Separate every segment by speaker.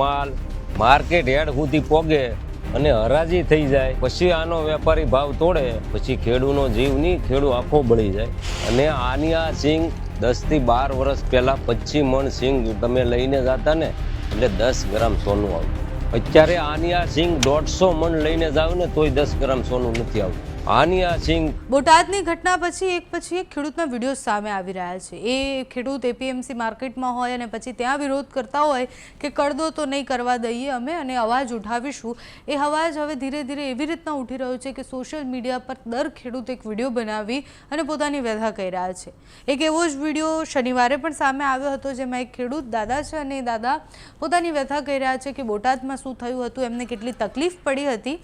Speaker 1: માલ માર્કેટ હેડ સુધી પોગે અને હરાજી થઈ જાય. પછી આનો વેપારી ભાવ તોડે, પછી ખેડૂનો જીવ નહીં, ખેડૂ આખો બળી જાય. અને આની આ સિંગ દસથી બાર વર્ષ પહેલાં પચીસ મણ સિંગ તમે લઈને જતા ને, એટલે દસ ગ્રામ સોનું આવતું. અત્યારે આની આ સિંગ દોઢસો મણ લઈને જાવ ને, તોય દસ ગ્રામ સોનું નથી આવતું. આની સિંઘ
Speaker 2: બોટાદની ઘટના પછી એક પછી એક ખેડૂતના વીડિયો સામે આવી રહ્યા છે. એ ખેડૂત એપીએમસી માર્કેટમાં હોય અને પછી ત્યાં વિરોધ કરતા હોય કે કરદો તો નહીં કરવા દઈએ અમે અને અવાજ ઉઠાવીશું. એ અવાજ હવે ધીરે ધીરે એવી રીતના ઉઠી રહ્યો છે કે સોશિયલ મીડિયા પર દર ખેડૂત એક વીડિયો બનાવી અને પોતાની વ્યથા કહી રહ્યા છે. એક એવો જ વીડિયો શનિવારે પણ સામે આવ્યો હતો જેમાં એક ખેડૂત દાદા છે અને દાદા પોતાની વ્યથા કહી રહ્યા છે કે બોટાદમાં શું થયું હતું, એમને કેટલી તકલીફ પડી હતી.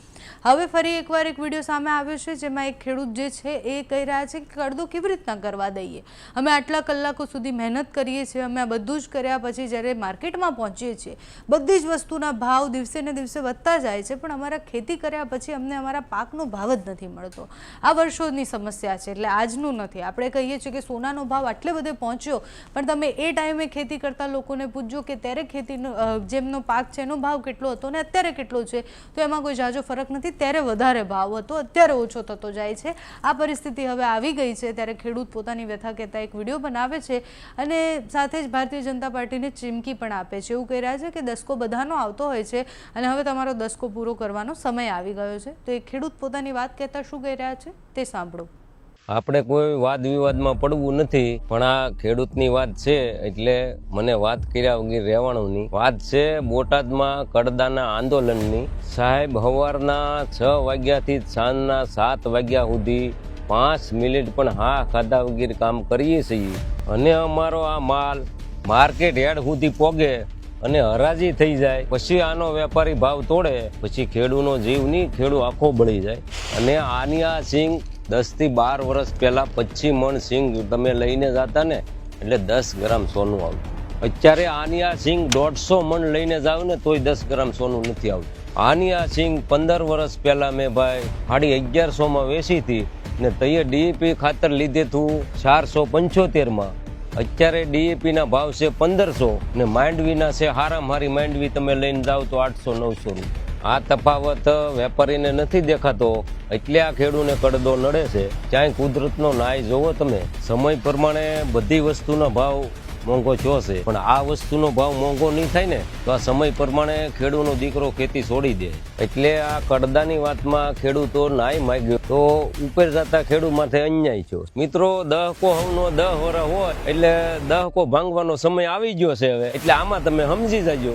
Speaker 2: હવે ફરી એકવાર એક વીડિયો સામે આવ્યો છે જેમાં એક ખેડૂત જે છે એ કહી રહ્યા છે કે કડદો કેવી રીતના કરવા દઈએ? અમે આટલા કલાકો સુધી મહેનત કરીએ છીએ, અમે આ બધું જ કર્યા પછી જ્યારે માર્કેટમાં પહોંચીએ છીએ, બધી જ વસ્તુના ભાવ દિવસે ને દિવસે વધતા જાય છે, પણ અમારા ખેતી કર્યા પછી અમને અમારા પાકનો ભાવ જ નથી મળતો. આ વર્ષોની સમસ્યા છે, એટલે આજનું નથી. આપણે કહીએ છીએ કે સોનાનો ભાવ આટલે બધે પહોંચ્યો, પણ તમે એ ટાઈમે ખેતી કરતા લોકોને પૂછજો કે ત્યારે ખેતીનો જેમનો પાક છે એનો ભાવ કેટલો હતો ને અત્યારે કેટલો છે, તો એમાં કોઈ જાજો ફરક નથી. ત્યારે વધારે ભાવ હતો, અત્યારે ઓછો થતો જાય છે. આ પરિસ્થિતિ હવે આવી ગઈ છે ત્યારે ખેડૂત પોતાની વ્યથા કહેતા એક વીડિયો બનાવે છે અને સાથે જ ભારતીય જનતા પાર્ટીને ચીમકી પણ આપે છે. એવું કહી રહ્યા છે કે દસકો બધાનો આવતો હોય છે અને હવે તમારો દસકો પૂરો કરવાનો સમય આવી ગયો છે. તો એ ખેડૂત પોતાની વાત કહેતા શું કહી રહ્યા છે તે સાંભળો.
Speaker 1: આપણે કોઈ વાદ વિવાદમાં પડવું નથી, પણ આ ખેડૂતની વાત છે, એટલે મને વાત કર્યા વગર રહેવાનું વાત છે બોટાદમાં કડદાના આંદોલનની. સાહેબ, હવારના છ વાગ્યાથી સાંજના સાત વાગ્યા સુધી પાંચ મિનિટ પણ હા ખાધા વગર કામ કરીએ છીએ. અને અમારો આ માલ માર્કેટ હેડ સુધી પોગે અને હરાજી થઈ જાય. પછી આનો વેપારી ભાવ તોડે. પછી ખેડૂનો જીવ નહીં ખેડૂ આખો બળી જાય. અને આની આ સિંગ દસથી બાર વર્ષ પહેલાં પચીસ મણ સિંગ તમે લઈને જતા ને, એટલે દસ ગ્રામ સોનું આવતું. અત્યારે આની આ સિંગ દોઢસો મણ લઈને જાવ ને, તોય દસ ગ્રામ સોનું નથી આવતું. આની આ સિંગ પંદર વર્ષ પહેલાં મેં ભાઈ સાડી અગિયારસોમાં વેચી હતી ને તઈએ ડીએપી ખાતર લીધે તું ચારસો પંચોતેરમાં. અત્યારે ડીએપી ના ભાવ છે પંદરસો ને માંડવીના છે હારામ હારી માંડવી તમે લઈને જાઓ તો આઠસો નવસો રૂપિયા. આ તફાવત વેપારીને નથી દેખાતો. એટલે આ ખેડૂને કડદો નડે છે. ક્યાંય કુદરતનો નાય જોવો તમે. સમય પ્રમાણે બધી વસ્તુનો ભાવ મોંઘો છે. પણ આ વસ્તુનો ભાવ મોંઘો નહીં થાય ને, તો આ સમય પ્રમાણે ખેડૂનો દીકરો ખેતી છોડી દે. એટલે આ કડદાની વાતમાં ખેડૂતો નાય માગ્યો. તો ઉપર જતા ખેડૂત માથે અન્યાય થયો. મિત્રો, દહકો હવનો દહ વરા હોય, એટલે દહકો ભાંગવાનો સમય આવી ગયો છે હવે. એટલે આમાં તમે સમજી જજો.